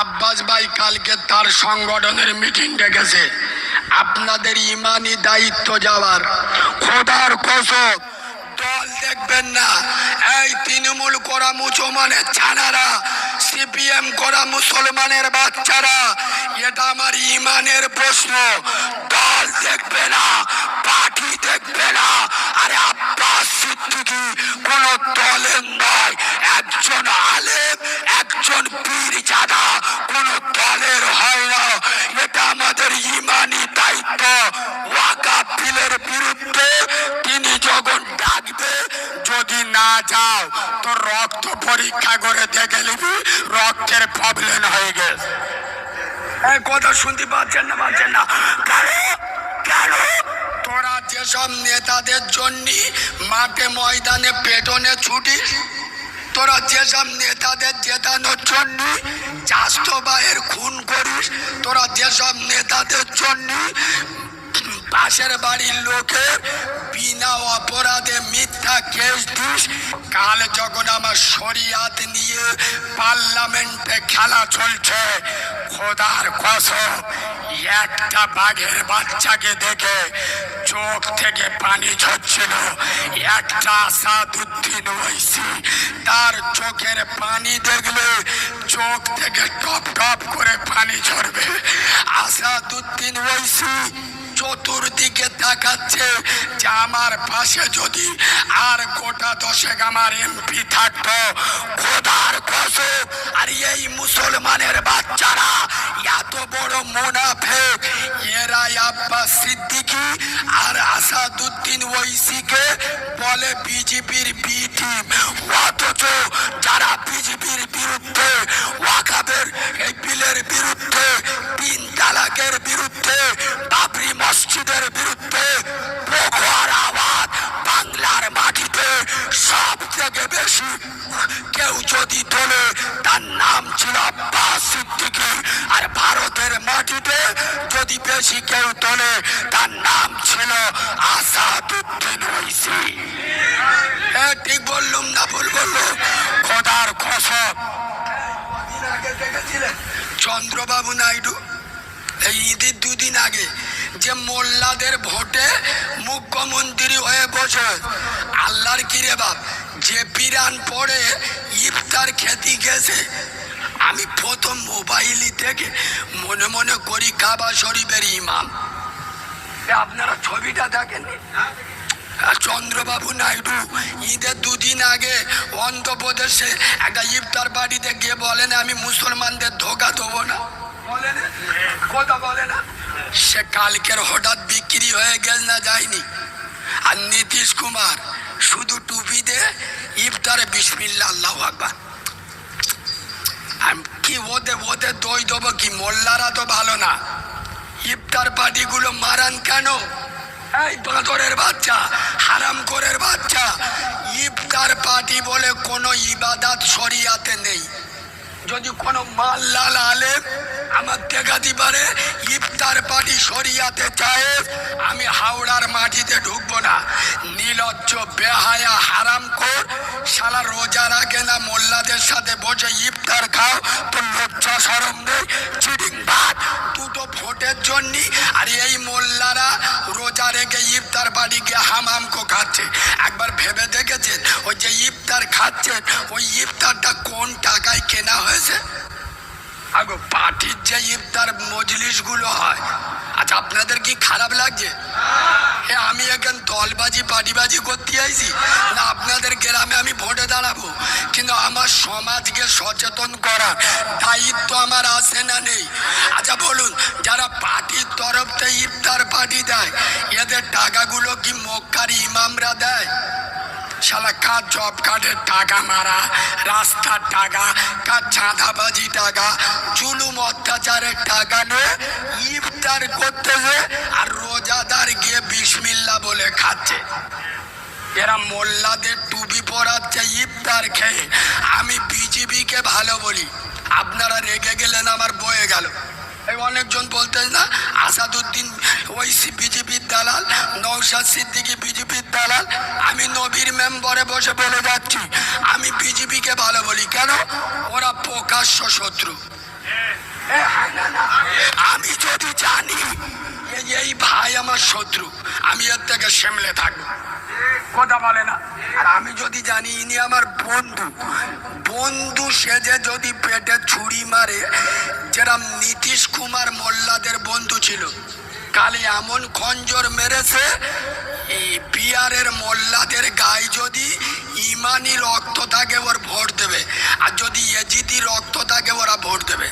আব্বাস ভাই কালকে তার সংগঠনের মিটিং ডেকেছে। আপনাদের ইমানি দায়িত্ব যাওয়ার। খোদার কসব দল দেখবেন না। এই তৃণমূল করা মুসলমানের ছানারা, সিপিএম করা মুসলমানের বাচ্চারা, এটা আমার ইমানের প্রশ্ন। দল দেখবে না, পার্টি দেখবে না। আরে সিদ্দিকি কোন দলের নয়। একজন আলেম, একজন পীর জাদা কোন দলের হয় না। এটা আমাদের ইমানি দায়িত্ব। ওয়াকাপ বিলের বিরুদ্ধে তিনি যখন ডাকবে, যদি না যাও তো রক্ত পরীক্ষা করে দেখে নিবি, রক্তের প্রবলেম হয়ে গেছে। কথা শুনতে পাচ্ছেন না পাচ্ছেন না। কেন? কেন? তোরা যেসব নেতাদের জন্য মাঠে ময়দানে, পেটনে ছুটিস তোরা যেসব নেতাদের জেতানোর জন্য চাষবায়ের খুন করিস, তোরা যেসব নেতাদের জন্য পাশের বাড়ির লোকের বিনা অপরাধে মিথ্যা দিস কাল যখন আমার শরিয়াত নিয়ে পার্লামেন্টে খেলা চলছে। খোদার কসম, একটা বাঘের বাচ্চাকে দেখে চোখ থেকে পানি ঝরছিল। একটা আসাদুদ্দিন ওইসি তার চোখের পানি দেখলে চোখ থেকে টপ টপ করে পানি ঝরবে। আসাদুদ্দিন ওইসি চতুর্দিকে তাকাচ্ছে। যে আমার পাশে যদি আর গোটা দশেক আমার এমপি থাকতো, খোদার কসম। আর এই মুসলমানের বাচ্চারা এত বড় মুনাফে। এরাই আব্বাস সিদ্দিকি আর আসাদুদ্দিন ওইসিকে বলে বিজেপির বি টিম অথচ যারা বিজেপির বিরুদ্ধে কেউ যদি তোলে তার নাম ছিল আব্বাস সিদ্দিকী আর ভারতের মাটিতে যদি বেশি কেউ তোলে তার নাম ছিল আসাদুদ্দিন ওইসি। এ, ঠিক বললুম না ভুল বলল খোদার কসম। চন্দ্রবাবু নাইডু এই ঈদের দুদিন আগে যে মোল্লাদের ভোটে মুখ্যমন্ত্রী হয়ে বসে আল্লাহর কিরে বাপ যে পিরান পড়ে, ইফতার খেতে গেছে। আমি প্রথম মোবাইলই থেকে মনে মনে করি কাবা শরীফের ইমাম। আপনারা ছবিটা দেখেননি? চন্দ্রবাবু নাইডু, ঈদের দুদিন আগে অন্ধ্রপ্রদেশে একটা ইফতার বাড়িতে গিয়ে বলেন, আমি মুসলমানদের ধোকা দেবো না? কথা বলে না সে কালকের হঠাৎ বিক্রি হয়ে গেল না যায়নি। আর নীতিশ কুমার শুধু টুপি দে, ইফতারে বিসমিল্লা আল্লাহ আকবার। কি ওদের ওদের দই দেবো কি? মোল্লারা তো ভালো না। ইফতার পার্টিগুলো মারান কেন? এই বাঁদরের বাচ্চা, হারাম করের বাচ্চা। ইফতার পার্টি বলে কোনো ইবাদাত শরিয়াতে নেই। যদি কোনো মাল লাল আলেম আমার দেখাতে পারে ইফতার পার্টি সরিয়াতে চায়, আমি হাওড়ার মাটিতে ঢুকবো না। নীলজ্জ বেহায়া হারাম কর। শালা রোজা রাখে না, মোল্লাদের সাথে বসে ইফতার খাও। তো লজ্জা সরম নেই, চিটিং ভাত। দুটো ভোটের জন্য। আর এই মোল্লারা রোজা রেখে ইফতার বাড়ি গিয়ে হামামকো খাচ্ছে। একবার ভেবে দেখেছেন? ওই যে ইফতার খাচ্ছেন, ওই ইফতারটা আগো, পার্টির যে ইফতার মজলিসগুলো হয়। আচ্ছা আপনাদের কি খারাপ লাগছে? এ, আমি এখন দলবাজি পার্টিবাজি করতে আইছি। না, আপনাদের গ্রামে আমি ভোটে দাঁড়াবো। কিন্তু আমার সমাজকে সচেতন করার দায়িত্ব আমার আছে না নেই? আচ্ছা বলুন, যারা পার্টির তরফ থেকে ইফতার পার্টি দেয় শালা কার জব কার্ডের টাকা মারা? রাস্তার টাকা, কার চাঁদাবাজি টাকা, জুলুম অত্যাচারের টাকা নিয়ে ইফতার করতেছে আর রোজাদার গিয়ে বিসমিল্লা বলে খাচ্ছে। এরা মোল্লাদের টুপি পরাচ্ছে ইফতার খেয়ে। আমি বিজেপিকে ভালো বলি। আপনারা রেগে গেলেন, আমার বয়ে গেল। অনেকজন বলতেন না, আসাদুদ্দিন দালাল নৌসাদ সিদ্দিকি বিজেপির দালাল। আমি নবীর মেম্বরে বসে বলে যাচ্ছি, আমি বিজেপিকে ভালো বলি। কেন? ওরা প্রকাশ্য শত্রু। আমি যদি জানি এই ভাই আমার শত্রু, আমি এর থেকে সেমলে থাকব। কথা বলে না। আর আমি যদি জানি ইনি আমার বন্ধু বন্ধু সেজে যদি পেটে ছুরি মারে, যেরম নীতিশ কুমার মোল্লাদের বন্ধু ছিল কালি এমন খঞ্জর মেরেছে, এই বিহারের মোল্লাদের গায়ে যদি ইমানি রক্ত থাকে ওর ভোট দেবে, আর যদি এজিদি রক্ত থাকে ওরা ভোট দেবে।